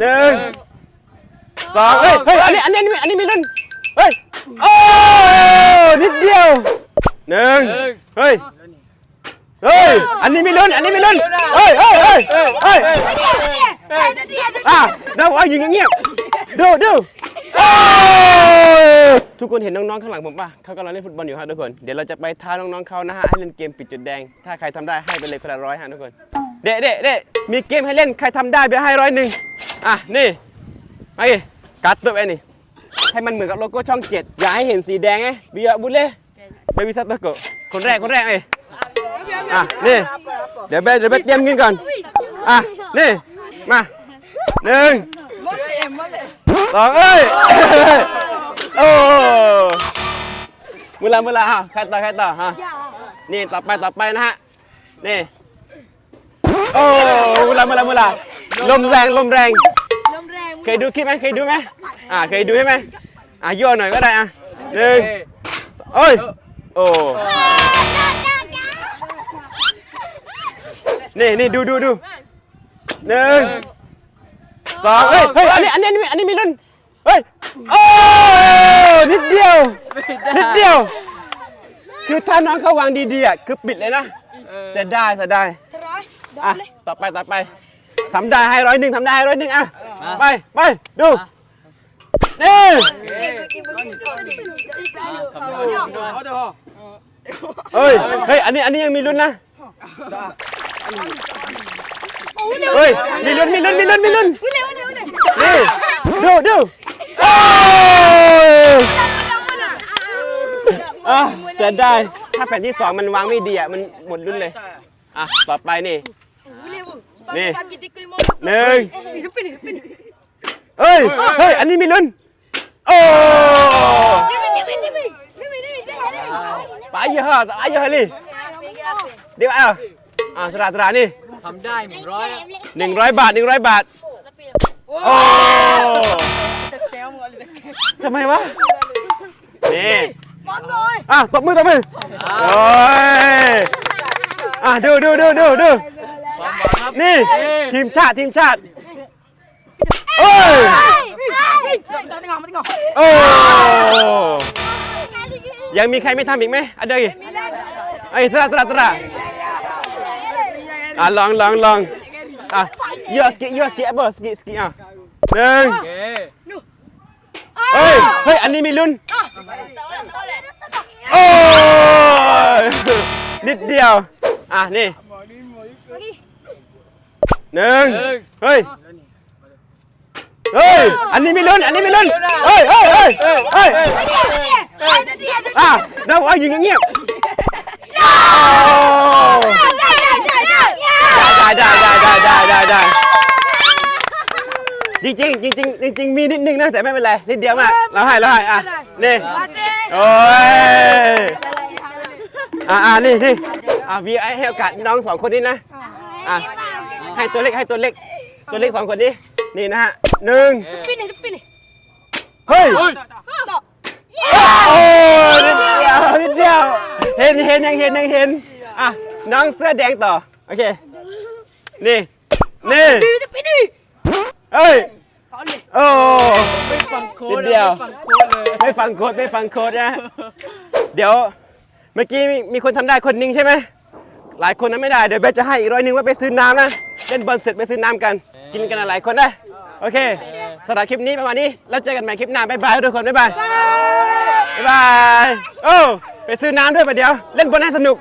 หนึ่งสองเฮ้ยเฮ้ยอันนี้อันนี้อันนี้อันนี้มีลุ้นเฮ้ยโอ้นิดเดียวหนึ่งเฮ้ยเฮ้ยอันนี้มีลุ้นอันนี้มีลุ้นเฮ้ยเฮ้ยเฮ้ยเฮ้ยอะเราเอาอยู่เงียบๆดูดูโอ้ทุกคนเห็นน้องๆข้างหลังผมป่ะเขากำลังเล่นฟุตบอลอยู่ฮะทุกคน เดี๋ยวเราจะไปท้าน้องๆเขานะฮะให้เล่นเกมปิดจุดแดง ถ้าใครทำได้ให้ไปเลยคนละร้อยฮะทุกคน เด็ดเด็ดเด็ดมีเกมให้เล่นใครทำได้เดี๋ยวให้ร้อยหนึ่ง อะนี่ไอ้กัดตัวไอ้นี่ให้มันเหมือนกับโลโก้ช่องเจ็ดอย่าให้เห็นสีแดงไงเบียร์บุเล่เบบี้ซัตโตโกคนแรกคนแรกไอ้อะนี่เดี๋ยวเบสเดี๋ยวเบสเตรียมเงินก่อนอะนี่มาหนึ่งสองเอ้ยโอ้มือละมือละอะใครต่อใครต่อฮะนี่ต่อไปต่อไปนะฮะนี่โอ้มือละมือละมือละลมแรงลมแรง เคยดูคลิปไหมเคยดูไหมอ่าเคยดูใช่ไหมอะย่อหน่อยก็ได้อะหนึ่งโอ้ยโอ้นี่นี่ดูดูดูหนึ่งสองเฮ้ยเฮ้ยอันนี้อันนี้อันนี้อันนี้มีลุ้นเฮ้ยโอ้นิดเดียวนิดเดียว คือถ้าน้องเขาวางดีๆอะคือปิดเลยนะเสียดายเสียดายจะร้อยโดอะนเลยต่อไปต่อไป ทำได้ให้ร้อยหนึ่งทำได้ให้ร้อยหนึ่งอะไปไปดูนี่เฮ้ยเฮ้ยอันนี้อันนี้ยังมีลุ้นนะเฮ้ยมีลุ้นมีลุ้นมีลุ้นมีลุ้นนี่ดูดูโอ้ยอะเสียดายถ้าแผ่นที่สองมันวางไม่ดีอะมันหมดลุ้นเลยอะต่อไปนี่ นี่หนึ่งเฮ้ยเฮ้ย อันนี้มีลุ้นโอ้ไปเยอะไปเยอะเลยเดี๋ยวเอาอ่าตราตรานี่ทำได้หนึ่งร้อยหนึ่งร้อยบาทหนึ่งร้อยบาทโอ้ทำไมวะนี่บอลเลยอะตบมือตบมือโอ้ยอะดูดูดูดูดู นี่ทีมชาติทีมชาติโอ้ยตอนนี้ก่อนมันก่อนโอ้ยังมีใครไม่ทำอีกไหมอะเดี๋ยวอีกไอ้ยตราตราตราอะลองลองลองอะยูสกียูสกีอะบอสกีสกีอะหนึ่งโอเคเฮ้ยเฮ้ยอันนี้มีลุ้นโอ้ยนิดเดียวอะนี่ หนึ่งเฮ้ยเฮ้ยอันนี้มีลุ้นอันนี้มีลุ้นเฮ้ยเฮ้ยเฮ้ยเฮ้ยไอ้นาเดียอะเราเอาอยู่เงียบๆโอ้ได้ได้ได้ได้ได้ได้ได้ได้ได้ได้ได้จริงจริงจริงจริงจริงๆมีนิดนึงนะแต่ไม่เป็นไรนิดเดียวมากเราให้เราให้อะนี่มาสิโอ้ยอะอะนี่นี่อะวีไอให้โอกาสน้องสองคนนี้นะอะ ให้ตัวเล็กให้ตัวเล็ก ตัวเล็กสองคนนี้นี่นะฮะหนึ่งปีนี่ปีนี่เฮ้ยเฮ้ยโอ้ยนิดเดียวนิดเดียว เห็นเห็นยังเห็นยังเห็น อะ น้องเสื้อแดงต่อ โอเค นี่ นี่ปีนี่ปีนี่เอ้ยเอาเลยโอ้ ไม่ฟังโค้ดนิดเดียว ไม่ฟังโค้ดเลยไม่ฟังโค้ดไม่ฟังโค้ดนะ เดี๋ยว เมื่อกี้มีมีคนทำได้คนหนึงใช่ไหม หลายคนนั้นไม่ได้ เดี๋ยวเบสจะให้อีกร้อยหนึงไว่าไปซื้อน้ำนะ เล่นบอลเสร็จไปซื้อน้ำกัน กินกันหลายคนนะโอเคสำหรับคลิปนี้ประมาณนี้ แล้วเจอกันใหม่คลิปหน้าบ๊ายบายทุกคนบ๊ายบายบ๊ายบายโอ้ไปซื้อน้ำด้วยไปะเดี๋ยว เล่นบอลให้สนุก